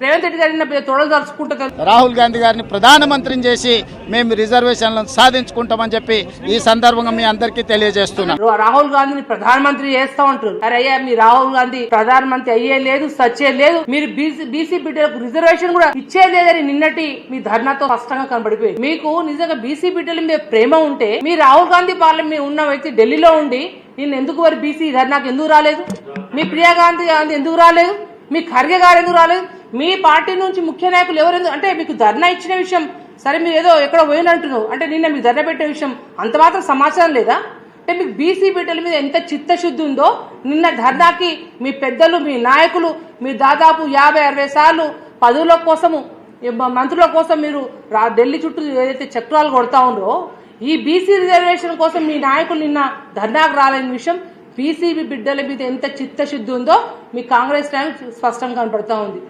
రేవంత్ రెడ్డి గారి తొడలు దలుచుకుంటుంది రాహుల్ గాంధీ గారిని ప్రధానమంత్రిని చేసి మేము రిజర్వేషన్లను సాధించుకుంటామని చెప్పి ఈ సందర్భంగా మీ అందరికీ తెలియజేస్తున్నాం. రాహుల్ గాంధీని ప్రధానమంత్రి చేస్తా ఉంటారు అరే అయ్యా మీ రాహుల్ గాంధీ ప్రధానమంత్రి అయ్యే లేదు సచ్చే లేదు. మీరు బీసీ బిడ్డలకు రిజర్వేషన్ కూడా ఇచ్చే లేదని నిన్నటి మీ ధర్నాతో స్పష్టంగా కనబడిపోయింది. మీకు నిజంగా బీసీ బిడ్డల మీద ప్రేమ ఉంటే మీ రాహుల్ గాంధీ పార్లమెంట్ ఉన్న వ్యక్తి ఢిల్లీలో ఉండి నేను ఎందుకు మరి బీసీ ధర్నాకు ఎందుకు రాలేదు? మీ ప్రియా గాంధీ గాంధీ ఎందుకు రాలేదు? మీ ఖర్గే గారు ఎందుకు రాలేదు? మీ పార్టీ నుంచి ముఖ్య నాయకులు ఎవరు అంటే మీకు ధర్నా ఇచ్చిన విషయం సరే మీరు ఏదో ఎక్కడ పోయినట్టున్నావు అంటే నిన్న మీకు ధర్నా పెట్టే విషయం అంత మాత్రం సమాచారం లేదా? అంటే మీకు బీసీ బిడ్డల మీద ఎంత చిత్తశుద్ధి ఉందో నిన్న ధర్నాకి మీ పెద్దలు మీ నాయకులు మీ దాదాపు యాభై అరవై సార్లు పదవుల కోసము మంత్రుల కోసం మీరు రా ఢిల్లీ చుట్టూ ఏదైతే చక్రాలు కొడతా ఉందో ఈ బీసీ రిజర్వేషన్ కోసం మీ నాయకులు నిన్న ధర్నాకు రాలేని విషయం పీసీబీ బిడ్డల మీద ఎంత చిత్తశుద్ధి ఉందో మీ కాంగ్రెస్ నాయకులు స్పష్టంగా కనపడతా ఉంది.